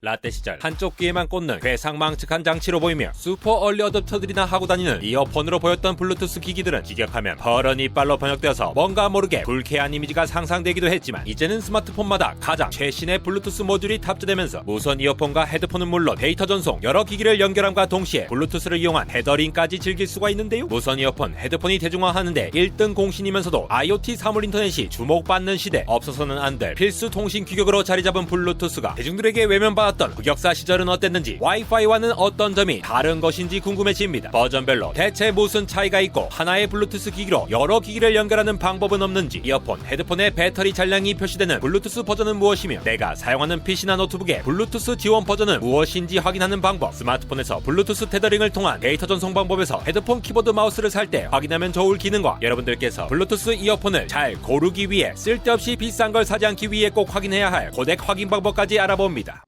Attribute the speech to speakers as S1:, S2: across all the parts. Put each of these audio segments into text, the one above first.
S1: 라떼 시절 한쪽 귀에만 꽂는 괴상망측한 장치로 보이며 슈퍼 얼리 어댑터들이나 하고 다니는 이어폰으로 보였던 블루투스 기기들은 직역하면 퍼런 이빨로 번역되어서 뭔가 모르게 불쾌한 이미지가 상상되기도 했지만 이제는 스마트폰마다 가장 최신의 블루투스 모듈이 탑재되면서 무선 이어폰과 헤드폰은 물론 데이터 전송 여러 기기를 연결함과 동시에 블루투스를 이용한 테더링까지 즐길 수가 있는데요. 무선 이어폰 헤드폰이 대중화하는데 1등 공신이면서도 IoT 사물 인터넷이 주목받는 시대 없어서는 안 될 필수 통신 규격으로 자리 잡은 블루투스가 대중들에게 외면받 았던 흑역사 시절은 어땠는지 와이파이와는 어떤 점이 다른 것인지 궁금해집니다. 버전별로 대체 무슨 차이가 있고 하나의 블루투스 기기로 여러 기기를 연결하는 방법은 없는지 이어폰, 헤드폰의 배터리 잔량이 표시되는 블루투스 버전은 무엇이며 내가 사용하는 PC나 노트북의 블루투스 지원 버전은 무엇인지 확인하는 방법 스마트폰에서 블루투스 테더링을 통한 데이터 전송 방법에서 헤드폰 키보드 마우스를 살 때 확인하면 좋을 기능과 여러분들께서 블루투스 이어폰을 잘 고르기 위해 쓸데없이 비싼 걸 사지 않기 위해 꼭 확인해야 할 고객 확인 방법까지 알아봅니다.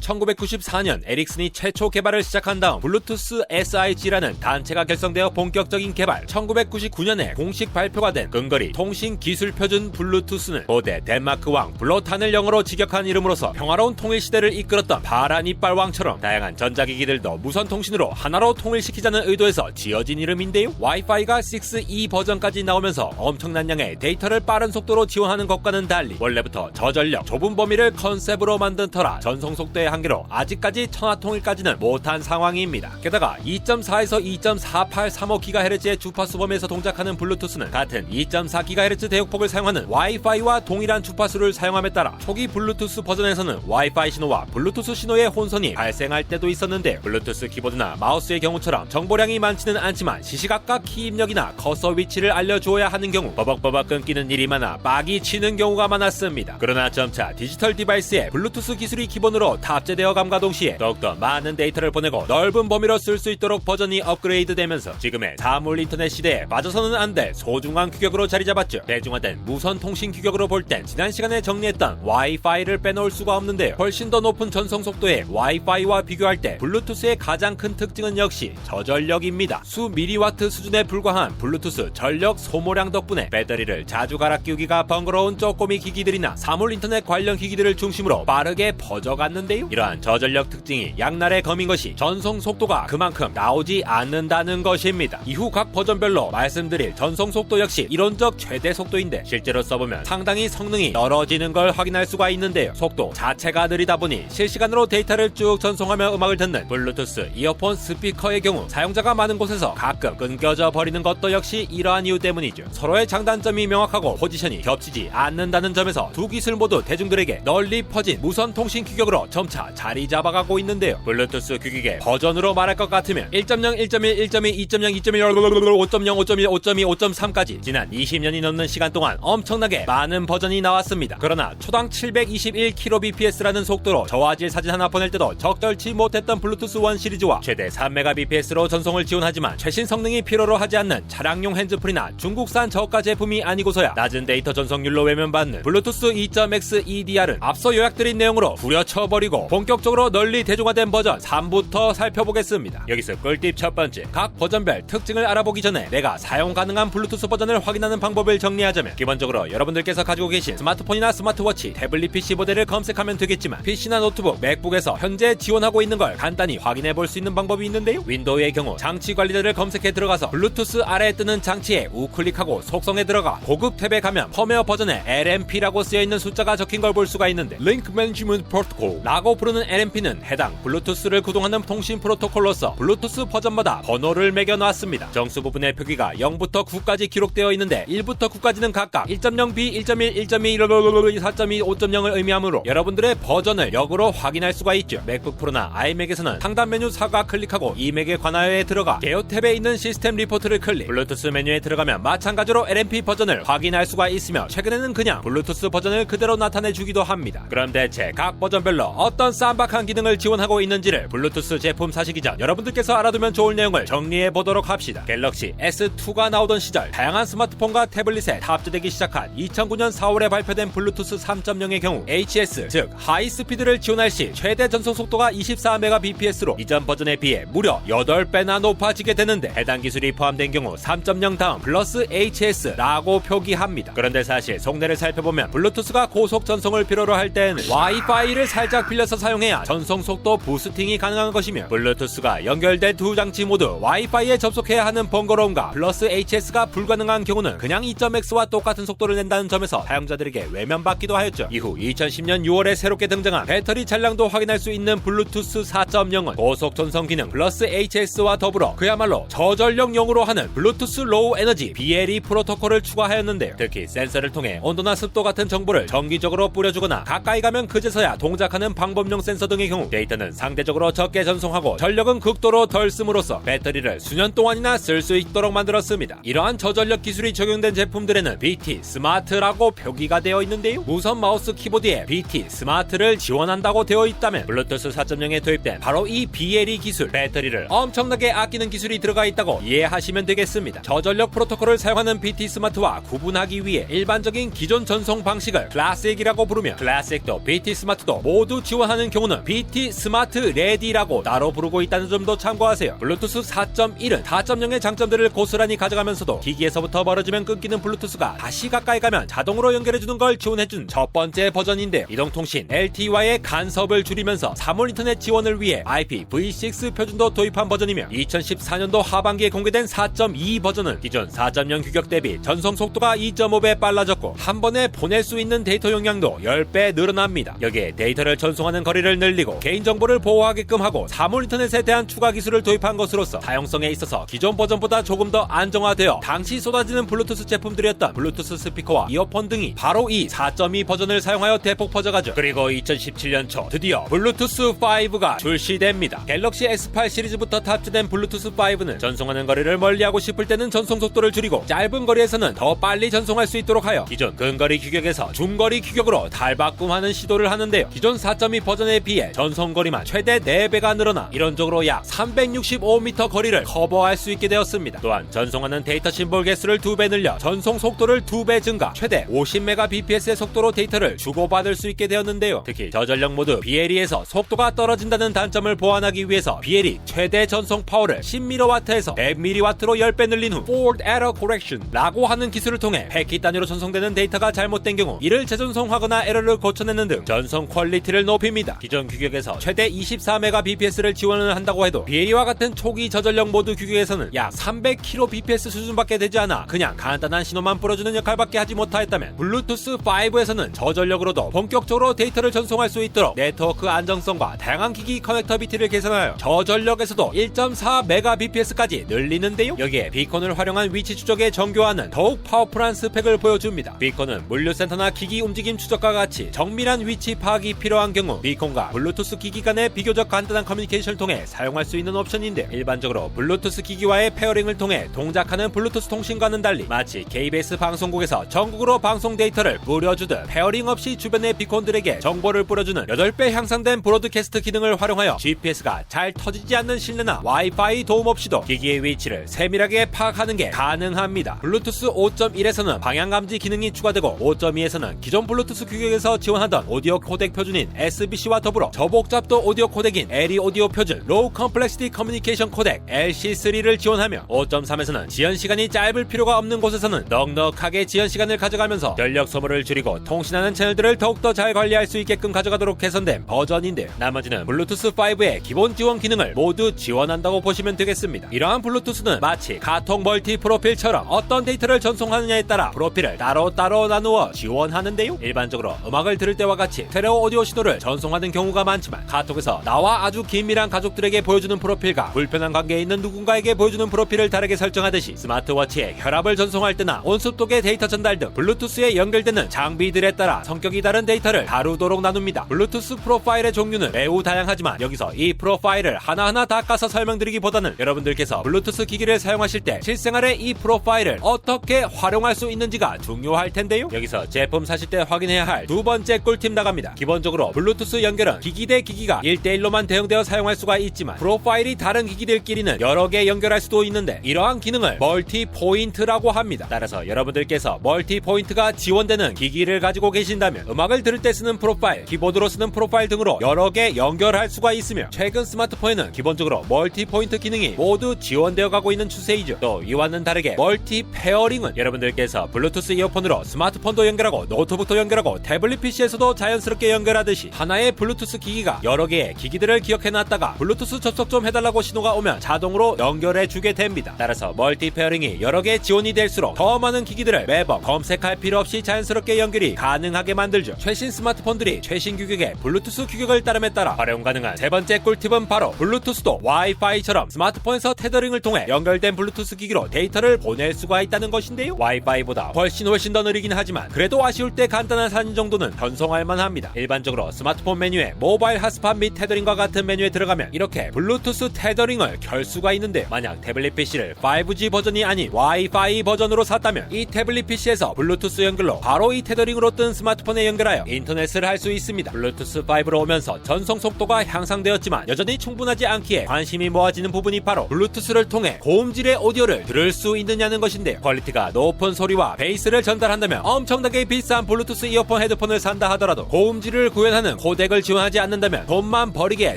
S1: 1994년 에릭슨이 최초 개발을 시작한 다음 블루투스 SIG라는 단체가 결성되어 본격적인 개발 1999년에 공식 발표가 된 근거리 통신 기술 표준 블루투스는 고대 덴마크 왕 블로탄을 영어로 직역한 이름으로서 평화로운 통일 시대를 이끌었던 파란 이빨 왕처럼 다양한 전자기기들도 무선 통신으로 하나로 통일시키자는 의도에서 지어진 이름인데요. 와이파이가 6E 버전까지 나오면서 엄청난 양의 데이터를 빠른 속도로 지원하는 것과는 달리 원래부터 저전력 좁은 범위를 컨셉으로 만든 터라 전송 속도 의 한계로 아직까지 천하통일까지는 못한 상황입니다. 게다가 2.4에서 2.4835GHz의 주파수 범위에서 동작하는 블루투스는 같은 2.4GHz 대역폭을 사용하는 와이파이와 동일한 주파수를 사용함에 따라 초기 블루투스 버전에서는 와이파이 신호와 블루투스 신호의 혼선이 발생할 때도 있었는데 블루투스 키보드나 마우스의 경우처럼 정보량이 많지는 않지만 시시각각 키 입력이나 커서 위치를 알려주어야 하는 경우 버벅버벅 끊기는 일이 많아 빡이 치는 경우가 많았습니다. 그러나 점차 디지털 디바이스에 블루투스 기술이 기본으로 탑재되어 감과 동시에 더욱더 많은 데이터를 보내고 넓은 범위로 쓸 수 있도록 버전이 업그레이드 되면서 지금의 사물 인터넷 시대에 빠져서는 안 될 소중한 규격으로 자리 잡았죠. 대중화된 무선 통신 규격으로 볼 땐 지난 시간에 정리했던 와이파이를 빼놓을 수가 없는데요. 훨씬 더 높은 전송 속도의 와이파이와 비교할 때 블루투스의 가장 큰 특징은 역시 저전력입니다. 수 미리와트 수준에 불과한 블루투스 전력 소모량 덕분에 배터리를 자주 갈아 끼우기가 번거로운 쪼꼬미 기기들이나 사물 인터넷 관련 기기들을 중심으로 빠르게 퍼져갔는데요. 이러한 저전력 특징이 양날의 검인 것이 전송 속도가 그만큼 나오지 않는다는 것입니다. 이후 각 버전별로 말씀드릴 전송 속도 역시 이론적 최대 속도인데 실제로 써보면 상당히 성능이 떨어지는 걸 확인할 수가 있는데요. 속도 자체가 느리다 보니 실시간으로 데이터를 쭉 전송하며 음악을 듣는 블루투스 이어폰 스피커의 경우 사용자가 많은 곳에서 가끔 끊겨져 버리는 것도 역시 이러한 이유 때문이죠. 서로의 장단점이 명확하고 포지션이 겹치지 않는다는 점에서 두 기술 모두 대중들에게 널리 퍼진 무선 통신 규격으로 점차 자리 잡아가고 있는데요. 블루투스 규격의 버전으로 말할 것 같으면 1.0, 1.1, 1.2, 2.0, 2.1, 5.0, 5.1, 5.2, 5.3까지 지난 20년이 넘는 시간 동안 엄청나게 많은 버전이 나왔습니다. 그러나 초당 721kbps라는 속도로 저화질 사진 하나 보낼 때도 적절치 못했던 블루투스 1 시리즈와 최대 3mbps로 전송을 지원하지만 최신 성능이 필요로 하지 않는 차량용 핸즈프리나 중국산 저가 제품이 아니고서야 낮은 데이터 전송률로 외면받는 블루투스 2.x EDR은 앞서 요약드린 내용으로 후려쳐버리고 본격적으로 널리 대중화된 버전 3부터 살펴보겠습니다. 여기서 꿀팁 첫 번째, 각 버전별 특징을 알아보기 전에 내가 사용 가능한 블루투스 버전을 확인하는 방법을 정리하자면 기본적으로 여러분들께서 가지고 계신 스마트폰이나 스마트워치, 태블릿 PC 모델을 검색하면 되겠지만 PC나 노트북, 맥북에서 현재 지원하고 있는 걸 간단히 확인해 볼 수 있는 방법이 있는데요. 윈도우의 경우 장치 관리자를 검색해 들어가서 블루투스 아래에 뜨는 장치에 우클릭하고 속성에 들어가 고급 탭에 가면 펌웨어 버전에 LMP라고 쓰여 있는 숫자가 적힌 걸 볼 수가 있는데 링크 매니지먼트 프로토콜 라고 부르는 LMP는 해당 블루투스를 구동하는 통신 프로토콜로서 블루투스 버전마다 번호를 매겨놨습니다. 정수 부분의 표기가 0부터 9까지 기록되어 있는데 1부터 9까지는 각각 1.0B, 1.1, 1.2, 4.2, 5.0을 의미하므로 여러분들의 버전을 역으로 확인할 수가 있죠. 맥북 프로나 아이맥에서는 상단 메뉴 사과 클릭하고 이맥의 관하여에 들어가 개요 탭에 있는 시스템 리포트를 클릭 블루투스 메뉴에 들어가면 마찬가지로 LMP 버전을 확인할 수가 있으며 최근에는 그냥 블루투스 버전을 그대로 나타내 주기도 합니다. 그럼 대체 각 버전별로 어떤 어떤 쌈박한 기능을 지원하고 있는지를 블루투스 제품 사시기 전 여러분들께서 알아두면 좋을 내용을 정리해 보도록 합시다. 갤럭시 S2가 나오던 시절 다양한 스마트폰과 태블릿에 탑재되기 시작한 2009년 4월에 발표된 블루투스 3.0의 경우 HS 즉 하이 스피드를 지원할 시 최대 전송 속도가 24mbps로 이전 버전에 비해 무려 8배나 높아지게 되는데 해당 기술이 포함된 경우 3.0 다음 플러스 HS라고 표기합니다. 그런데 사실 속내를 살펴보면 블루투스가 고속 전송을 필요로 할 때에는 와이파이를 살짝 빌려 서 사용해야 전송 속도 부스팅이 가능한 것이며 블루투스가 연결된 두 장치 모두 와이파이에 접속해야 하는 번거로움과 플러스 HS가 불가능한 경우는 그냥 2.x와 똑같은 속도를 낸다는 점에서 사용자들에게 외면받기도 하였죠. 이후 2010년 6월에 새롭게 등장한 배터리 잔량도 확인할 수 있는 블루투스 4.0은 고속 전송 기능 플러스 HS와 더불어 그야말로 저전력용으로 하는 블루투스 로우 에너지 BLE 프로토콜을 추가하였는데요. 특히 센서를 통해 온도나 습도 같은 정보를 정기적으로 뿌려주거나 가까이 가면 그제서야 동작하는 방법 용 센서 등의 경우 데이터는 상대적으로 적게 전송하고 전력은 극도로 덜 씀으로써 배터리를 수년 동안이나 쓸 수 있도록 만들었습니다. 이러한 저전력 기술이 적용된 제품들에는 BT 스마트라고 표기가 되어 있는데요. 무선 마우스 키보드에 BT 스마트를 지원한다고 되어 있다면 블루투스 4.0에 도입된 바로 이 BLE 기술 배터리를 엄청나게 아끼는 기술이 들어가 있다고 이해하시면 되겠습니다. 저전력 프로토콜을 사용하는 BT 스마트와 구분하기 위해 일반적인 기존 전송 방식을 클래식이라고 부르며 클래식도 BT 스마트도 모두 지원 하는 경우는 BT 스마트 레디라고 따로 부르고 있다는 점도 참고하세요. 블루투스 4.1은 4.0의 장점들을 고스란히 가져가면서도 기기에서부터 멀어지면 끊기는 블루투스가 다시 가까이 가면 자동으로 연결해주는 걸 지원해준 첫 번째 버전인데요. 이동통신 LTE와의 간섭을 줄이면서 3월 인터넷 지원을 위해 IPv6 표준도 도입한 버전이며 2014년도 하반기에 공개된 4.2 버전은 기존 4.0 규격 대비 전송 속도가 2.5배 빨라졌고 한 번에 보낼 수 있는 데이터 용량도 10배 늘어납니다. 여기에 데이터를 전송하는 거리를 늘리고 개인정보를 보호하게끔 하고 3월 인터넷에 대한 추가 기술을 도입한 것으로서 사용성에 있어서 기존 버전보다 조금 더 안정화되어 당시 쏟아지는 블루투스 제품들이었던 블루투스 스피커와 이어폰 등이 바로 이 4.2 버전을 사용하여 대폭 퍼져가죠. 그리고 2017년 초 드디어 블루투스 5가 출시됩니다. 갤럭시 S8 시리즈부터 탑재된 블루투스 5는 전송하는 거리를 멀리하고 싶을 때는 전송 속도를 줄이고 짧은 거리에서는 더 빨리 전송할 수 있도록 하여 기존 근거리 규격에서 중거리 규격으로 탈바꿈하는 시도를 하는데요. 기존 4.2 버전에 비해 전송 거리만 최대 4배가 늘어나 이론적으로 약 365m 거리를 커버할 수 있게 되었습니다. 또한 전송하는 데이터 심볼 개수를 2배 늘려 전송 속도를 2배 증가, 최대 50mbps의 속도로 데이터를 주고받을 수 있게 되었는데요. 특히 저전력 모드 BLE에서 속도가 떨어진다는 단점을 보완하기 위해서 BLE 최대 전송 파워를 10mW에서 100mW로 10배 늘린 후 Forward Error Correction 라고 하는 기술을 통해 패킷 단위로 전송되는 데이터가 잘못된 경우 이를 재전송하거나 에러를 고쳐내는 등 전송 퀄리티를 높 입니다. 기존 규격에서 최대 24mbps를 지원을 한다고 해도 BLE와 같은 초기 저전력 모드 규격에서는 약 300kbps 수준밖에 되지 않아 그냥 간단한 신호만 뿌려주는 역할밖에 하지 못하였다면 블루투스 5에서는 저전력으로도 본격적으로 데이터를 전송할 수 있도록 네트워크 안정성과 다양한 기기 커넥터비티를 개선하여 저전력에서도 1.4mbps까지 늘리는데요. 여기에 비콘을 활용한 위치 추적에 정교화는 더욱 파워풀한 스펙을 보여줍니다. 비콘은 물류센터나 기기 움직임 추적과 같이 정밀한 위치 파악이 필요한 경우 비콘과 블루투스 기기 간의 비교적 간단한 커뮤니케이션을 통해 사용할 수 있는 옵션인데 일반적으로 블루투스 기기와의 페어링을 통해 동작하는 블루투스 통신과는 달리 마치 KBS 방송국에서 전국으로 방송 데이터를 뿌려주듯 페어링 없이 주변의 비콘들에게 정보를 뿌려주는 8배 향상된 브로드캐스트 기능을 활용하여 GPS가 잘 터지지 않는 실내나 와이파이 도움 없이도 기기의 위치를 세밀하게 파악하는 게 가능합니다. 블루투스 5.1에서는 방향 감지 기능이 추가되고 5.2에서는 기존 블루투스 규격에서 지원하던 오디오 코덱 표준인 SBC와 더불어 저복잡도 오디오 코덱인 LE 오디오 표준 로우 컴플렉시티 커뮤니케이션 코덱 LC3를 지원하며 5.3에서는 지연 시간이 짧을 필요가 없는 곳에서는 넉넉하게 지연 시간을 가져가면서 전력 소모를 줄이고 통신하는 채널들을 더욱더 잘 관리할 수 있게끔 가져가도록 개선된 버전인데요. 나머지는 블루투스 5의 기본 지원 기능을 모두 지원한다고 보시면 되겠습니다. 이러한 블루투스는 마치 카톡 멀티 프로필처럼 어떤 데이터를 전송하느냐에 따라 프로필을 따로 따로 나누어 지원하는데요. 일반적으로 음악을 들을 때와 같이 스테레오 오디오 신호를 전송 하는 경우가 많지만 카톡에서 나와 아주 긴밀한 가족들에게 보여주는 프로필과 불편한 관계에 있는 누군가에게 보여주는 프로필을 다르게 설정하듯이 스마트워치에 혈압을 전송할 때나 온습도계 데이터 전달 등 블루투스에 연결되는 장비들에 따라 성격이 다른 데이터를 다루도록 나눕니다. 블루투스 프로파일의 종류는 매우 다양하지만 여기서 이 프로파일을 하나하나 다 까서 설명드리기보다는 여러분들께서 블루투스 기기를 사용하실 때 실생활에 이 프로파일을 어떻게 활용할 수 있는지가 중요할 텐데요. 여기서 제품 사실 때 확인해야 할 두 번째 꿀팁 나갑니다. 기본적으로 블루투스 블루투스 연결은 기기 대 기기가 1대1로만 대응되어 사용할 수가 있지만 프로파일이 다른 기기들끼리는 여러 개 연결할 수도 있는데 이러한 기능을 멀티 포인트라고 합니다. 따라서 여러분들께서 멀티 포인트가 지원되는 기기를 가지고 계신다면 음악을 들을 때 쓰는 프로파일, 키보드로 쓰는 프로파일 등으로 여러 개 연결할 수가 있으며 최근 스마트폰에는 기본적으로 멀티 포인트 기능이 모두 지원되어 가고 있는 추세이죠. 또 이와는 다르게 멀티 페어링은 여러분들께서 블루투스 이어폰으로 스마트폰도 연결하고 노트북도 연결하고 태블릿 PC에서도 자연스럽게 연결하듯이 하나 의 블루투스 기기가 여러 개의 기기들을 기억해 놨다가 블루투스 접속 좀 해달라고 신호가 오면 자동으로 연결해 주게 됩니다. 따라서 멀티 페어링이 여러 개 지원이 될수록 더 많은 기기들을 매번 검색할 필요 없이 자연스럽게 연결이 가능하게 만들죠. 최신 스마트폰들이 최신 규격의 블루투스 규격을 따름에 따라 활용 가능한 세 번째 꿀팁은 바로 블루투스도 와이파이처럼 스마트폰에서 테더링을 통해 연결된 블루투스 기기로 데이터를 보낼 수가 있다는 것인데요. 와이파이보다 훨씬 훨씬 더 느리긴 하지만 그래도 아쉬울 때 간단한 사진 정도는 편성할 만합니다. 일반적으로 스마트폰 메뉴에 모바일 핫스팟 및 테더링과 같은 메뉴에 들어가면 이렇게 블루투스 테더링을 켤 수가 있는데 만약 태블릿 PC를 5G 버전이 아닌 와이파이 버전으로 샀다면 이 태블릿 PC에서 블루투스 연결로 바로 이 테더링으로 뜬 스마트폰에 연결하여 인터넷을 할 수 있습니다. 블루투스 5로 오면서 전송 속도가 향상되었지만 여전히 충분하지 않기에 관심이 모아지는 부분이 바로 블루투스를 통해 고음질의 오디오를 들을 수 있느냐는 것인데요. 퀄리티가 높은 소리와 베이스를 전달한다면 엄청나게 비싼 블루투스 이어폰 헤드폰을 산다 하더라도 고음질을 구현하는 코 덱을 지원하지 않는다면 돈만 버리게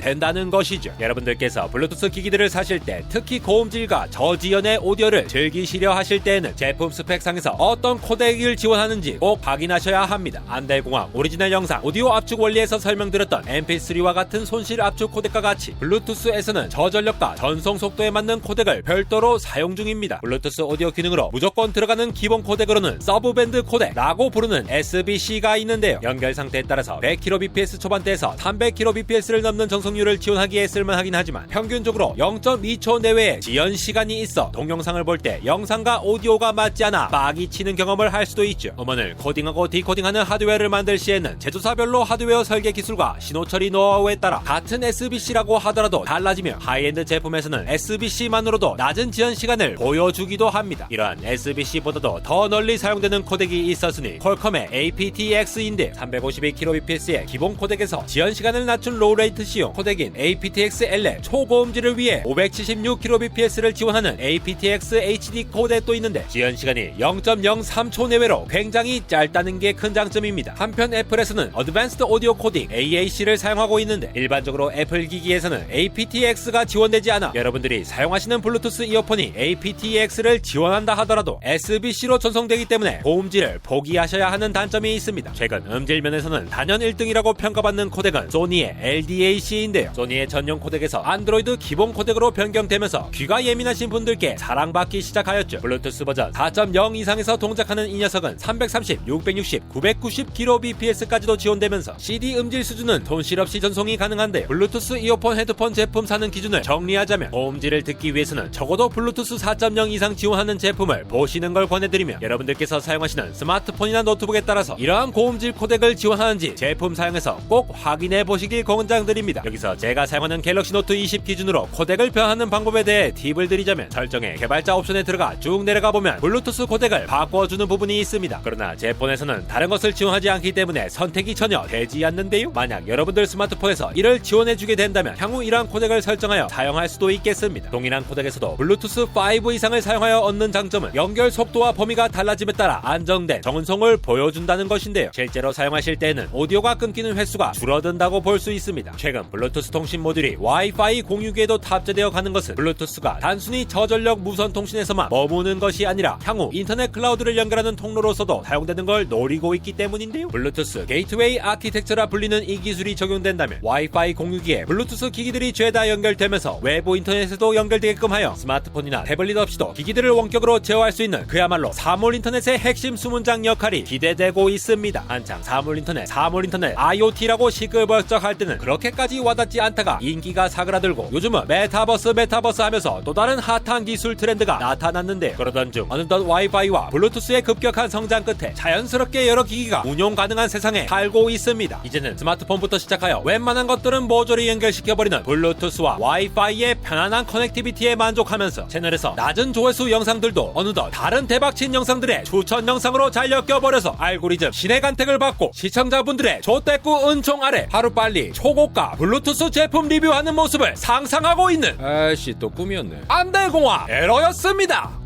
S1: 된다는 것이죠. 여러분들께서 블루투스 기기들을 사실 때 특히 고음질과 저지연의 오디오를 즐기시려 하실 때에는 제품 스펙상에서 어떤 코덱을 지원하는지 꼭 확인하셔야 합니다. 안달공학 오리지널 영상 오디오 압축 원리에서 설명드렸던 MP3와 같은 손실 압축 코덱과 같이 블루투스에서는 저전력과 전송 속도에 맞는 코덱을 별도로 사용 중입니다. 블루투스 오디오 기능으로 무조건 들어가는 기본 코덱으로는 서브밴드 코덱라고 부르는 SBC가 있는데요. 연결 상태에 따라서 100kbps 초반대에서 300kbps를 넘는 전송률을 지원하기에 쓸만하긴 하지만 평균적으로 0.2초 내외의 지연 시간이 있어 동영상을 볼 때 영상과 오디오가 맞지 않아 빡이 치는 경험을 할 수도 있죠. 음원을 코딩하고 디코딩하는 하드웨어를 만들 시에는 제조사별로 하드웨어 설계 기술과 신호 처리 노하우에 따라 같은 SBC라고 하더라도 달라지며 하이엔드 제품에서는 SBC만으로도 낮은 지연 시간을 보여주기도 합니다. 이러한 SBC보다도 더 널리 사용되는 코덱이 있었으니 퀄컴의 aptX인데 352kbps의 기본 코덱 에서 지연 시간을 낮춘 로우 레이트 시용 코덱인 aptX-L의 초고음질을 위해 576kbps를 지원하는 aptX HD 코덱도 있는데 지연 시간이 0.03초 내외로 굉장히 짧다는 게 큰 장점입니다. 한편 애플에서는 어드밴스드 오디오 코딩 AAC를 사용하고 있는데 일반적으로 애플 기기에서는 aptX가 지원되지 않아 여러분들이 사용하시는 블루투스 이어폰이 aptX를 지원한다 하더라도 SBC로 전송되기 때문에 고음질을 포기하셔야 하는 단점이 있습니다. 최근 음질 면에서는 단연 1등이라고 평가받 는 코덱은 소니의 LDAC인데요. 소니의 전용 코덱에서 안드로이드 기본 코덱으로 변경되면서 귀가 예민하신 분들께 사랑받기 시작하였죠. 블루투스 버전 4.0 이상에서 동작하는 이 녀석은 330, 660, 990kbps까지도 지원되면서 CD 음질 수준은 손실 없이 전송이 가능한데요. 블루투스 이어폰 헤드폰 제품 사는 기준을 정리하자면 고음질을 듣기 위해서는 적어도 블루투스 4.0 이상 지원하는 제품을 보시는 걸 권해드리며 여러분들께서 사용하시는 스마트폰이나 노트북에 따라서 이러한 고음질 코덱을 지원하는지 제품 사용에서 꼭 확인해 보시길 권장드립니다. 여기서 제가 사용하는 갤럭시 노트 20 기준으로 코덱을 변하는 방법에 대해 팁을 드리자면 설정에 개발자 옵션에 들어가 쭉 내려가 보면 블루투스 코덱을 바꿔주는 부분이 있습니다. 그러나 제 폰에서는 다른 것을 지원하지 않기 때문에 선택이 전혀 되지 않는데요. 만약 여러분들 스마트폰에서 이를 지원해주게 된다면 향후 이러한 코덱을 설정하여 사용할 수도 있겠습니다. 동일한 코덱에서도 블루투스 5 이상을 사용하여 얻는 장점은 연결 속도와 범위가 달라짐에 따라 안정된 정운송을 보여준다는 것인데요. 실제로 사용하실 때에는 오디오가 끊기는 횟수가 줄어든다고 볼 수 있습니다. 최근 블루투스 통신 모듈이 와이파이 공유기에도 탑재되어 가는 것은 블루투스가 단순히 저전력 무선 통신에서만 머무는 것이 아니라 향후 인터넷 클라우드를 연결하는 통로로서도 사용되는 걸 노리고 있기 때문인데요. 블루투스 게이트웨이 아키텍처라 불리는 이 기술이 적용된다면 와이파이 공유기에 블루투스 기기들이 죄다 연결되면서 외부 인터넷에도 연결되게끔 하여 스마트폰이나 태블릿 없이도 기기들을 원격으로 제어할 수 있는 그야말로 사물 인터넷의 핵심 수문장 역할이 기대되고 있습니다. 한창 사물 인터넷, 사물 인터넷, IoT라 고 시끌벅적 할 때는 그렇게까지 와닿지 않다가 인기가 사그라들고 요즘은 메타버스 메타버스 하면서 또 다른 핫한 기술 트렌드가 나타났는데 그러던 중 어느덧 와이파이와 블루투스의 급격한 성장 끝에 자연스럽게 여러 기기가 운용 가능한 세상에 살고 있습니다. 이제는 스마트폰부터 시작하여 웬만한 것들은 모조리 연결시켜버리는 블루투스와 와이파이의 편안한 커넥티비티에 만족하면서 채널에서 낮은 조회수 영상들도 어느덧 다른 대박친 영상들의 추천 영상으로 잘 엮여버려서 알고리즘 신의 간택을 받고 시청자분들의 조떼꾸 은 은총 아래 하루빨리 초고가 블루투스 제품 리뷰하는 모습을 상상하고 있는 아씨 또 꿈이었네. 안달공화 에러였습니다